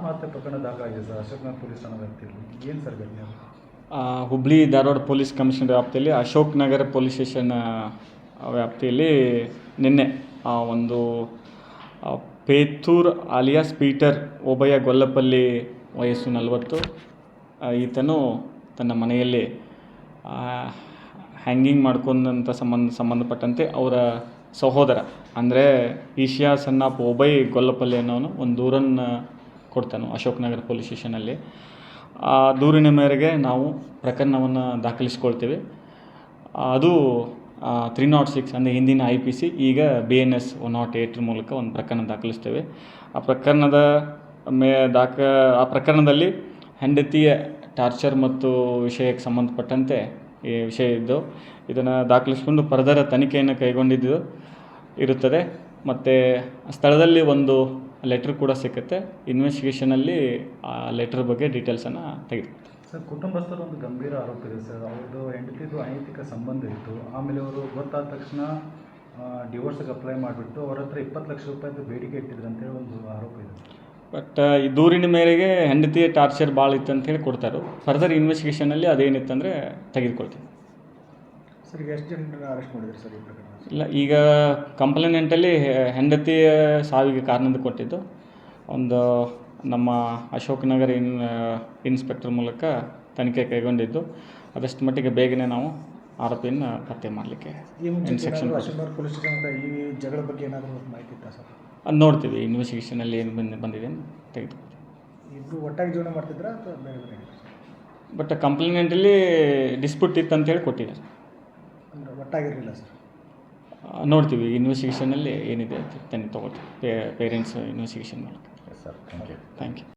ಆತ್ಮಹತ್ಯೆ ಪ್ರಕರಣ ದಾಖಲಾಗಿದೆ ಸರ್. ಅಶೋಕ್ನಾಥ್ ಪೊಲೀಸ್ ಠಾಣಾ ವ್ಯಾಪ್ತಿಯಲ್ಲಿ. ಏನು ಸರ್ ಘಟನೆ ಹುಬ್ಳಿ ಧಾರವಾಡ ಪೊಲೀಸ್ ಕಮಿಷನರ್ ವ್ಯಾಪ್ತಿಯಲ್ಲಿ ಅಶೋಕ್ ನಗರ ಪೊಲೀಸ್ ಸ್ಟೇಷನ್ ವ್ಯಾಪ್ತಿಯಲ್ಲಿ ನಿನ್ನೆ ಒಂದು ಪೇತೂರ್ ಅಲಿಯಾಸ್ ಪೀಟರ್ ಒಬಯ್ಯ ಗೊಲ್ಲಪಲ್ಲಿ ವಯಸ್ಸು ನಲವತ್ತು ಈತನು ತನ್ನ ಮನೆಯಲ್ಲಿ ಹ್ಯಾಂಗಿಂಗ್ ಮಾಡ್ಕೊಂಡಂಥ ಸಂಬಂಧ, ಸಂಬಂಧಪಟ್ಟಂತೆ ಅವರ ಸಹೋದರ, ಅಂದರೆ ಈಶಿಯಾ ಸನ್ನಾಪ್ ಒಬೈ ಗೊಲ್ಲಪಲ್ಲಿ ಅನ್ನೋನು, ಒಂದು ದೂರನ್ನು ಕೊಡ್ತಾನೆ ಅಶೋಕ್ ನಗರ ಪೊಲೀಸ್ ಸ್ಟೇಷನಲ್ಲಿ ಆ ದೂರಿನ ಮೇರೆಗೆ ನಾವು ಪ್ರಕರಣವನ್ನು ದಾಖಲಿಸ್ಕೊಳ್ತೀವಿ. ಅದು ತ್ರೀ ನಾಟ್ ಸಿಕ್ಸ್ ಅಂದರೆ ಹಿಂದಿನ ಐ ಪಿ ಸಿ ಈಗ B N S one not ಏಯ್ಟ್ರ ಮೂಲಕ ಒಂದು ಪ್ರಕರಣ ದಾಖಲಿಸ್ತೇವೆ. ಆ ಪ್ರಕರಣದ ಮೇ, ದಾಖ, ಆ ಪ್ರಕರಣದಲ್ಲಿ ಹೆಂಡತಿಯ ಟಾರ್ಚರ್ ಮತ್ತು ವಿಷಯಕ್ಕೆ ಸಂಬಂಧಪಟ್ಟಂತೆ ಈ ವಿಷಯ ಇದ್ದು, ಇದನ್ನು ದಾಖಲಿಸಿಕೊಂಡು ಫರ್ದರ ತನಿಖೆಯನ್ನು ಕೈಗೊಂಡಿದ್ದು ಇರುತ್ತದೆ. ಮತ್ತು ಸ್ಥಳದಲ್ಲಿ ಒಂದು ಲೆಟ್ರ್ ಕೂಡ ಸಿಕ್ಕುತ್ತೆ. ಇನ್ವೆಸ್ಟಿಗೇಷನಲ್ಲಿ ಆ ಲೆಟ್ರ್ ಬಗ್ಗೆ ಡೀಟೇಲ್ಸನ್ನು ತೆಗೆದು ಸರ್ ಕುಟುಂಬಸ್ಥರು ಒಂದು ಗಂಭೀರ ಆರೋಪ ಇದೆ ಸರ್. ಅವ್ರದ್ದು ಹೆಂಡತಿದು ಅನೈತಿಕ ಸಂಬಂಧ ಇತ್ತು. ಆಮೇಲೆ ಅವರು ಗೊತ್ತಾದ ತಕ್ಷಣ ಡಿವೋರ್ಸ್ಗೆ ಅಪ್ಲೈ ಮಾಡಿಬಿಟ್ಟು ಅವ್ರ ಹತ್ರ ಇಪ್ಪತ್ತು ಲಕ್ಷ ರೂಪಾಯಿದು ಬೇಡಿಕೆ ಇಟ್ಟಿದ್ರು ಅಂತೇಳಿ ಒಂದು ಆರೋಪ ಇದೆ. ಬಟ್ ಈ ದೂರಿನ ಮೇರೆಗೆ ಹೆಂಡತಿಯ ಟಾರ್ಚರ್ ಭಾಳ ಇತ್ತು ಅಂತೇಳಿ ಕೊಡ್ತಾರೆ. ಫರ್ದರ್ ಇನ್ವೆಸ್ಟಿಗೇಷನಲ್ಲಿ ಅದೇನಿತ್ತಂದರೆ ತೆಗೆದುಕೊಳ್ತೀವಿ. ಸರ್ ಎಷ್ಟು ಜನರನ್ನು ಅರೆಸ್ಟ್ ಮಾಡಿದ್ರು ಸರ್ ಈ ಪ್ರಕರಣ? ಇಲ್ಲ ಈಗ ಕಂಪ್ಲೇನೆಂಟಲ್ಲಿ ಹೆಂಡತಿ ಸಾವಿಗೆ ಕಾರಣದ ಕೊಟ್ಟಿದ್ದು. ಒಂದು ನಮ್ಮ ಅಶೋಕ್ ನಗರ ಇನ್ ಇನ್ಸ್ಪೆಕ್ಟರ್ ಮೂಲಕ ತನಿಖೆ ಕೈಗೊಂಡಿದ್ದು. ಅದಷ್ಟು ಮಟ್ಟಿಗೆ ಬೇಗನೆ ನಾವು ಆರೋಪಿಯನ್ನು ಪತ್ತೆ ಮಾಡಲಿಕ್ಕೆ ಪೊಲೀಸ್ ಸ್ಟೇಷನ್ ಈ ಜಗಳ ಬಗ್ಗೆ ಏನಾದರೂ ಮಾಹಿತಿ ಇತ್ತಾ ಸರ್? ಅದು ನೋಡ್ತೀವಿ. ಇನ್ವೆಸ್ಟಿಗೇಷನಲ್ಲಿ ಏನು ಬಂದು ಬಂದಿದೆ ತೆಗೆದು ತೆಗೆದುಕೊಳ್ತೀವಿ. ಇಬ್ಬರು ಒಟ್ಟಾಗಿ ಜೀವನ ಮಾಡ್ತಿದ್ರಾ ಅಥವಾ ಬೇರೆ ಬೇರೆ ಬಟ್ ಕಂಪ್ಲೇನೆಂಟಲ್ಲಿ ಡಿಸ್ಪ್ಯೂಟ್ ಇತ್ತು ಅಂತೇಳಿ ಕೊಟ್ಟಿದ್ದಾರೆ. ಅಂದರೆ ಒಟ್ಟಾಗಿರಲಿಲ್ಲ ಸರ್ ನೋಡ್ತೀವಿ ಇನ್ವೆಸ್ಟಿಗೇಷನಲ್ಲಿ ಏನಿದೆ ಅಂತ ತನಿ ತೊಗೊಳ್ತೀವಿ ಪೇ ಪೇರೆಂಟ್ಸ್ ಇನ್ವೆಸ್ಟಿಗೇಷನ್ ಮಾಡ್ತೀವಿ. Sir thank you thank you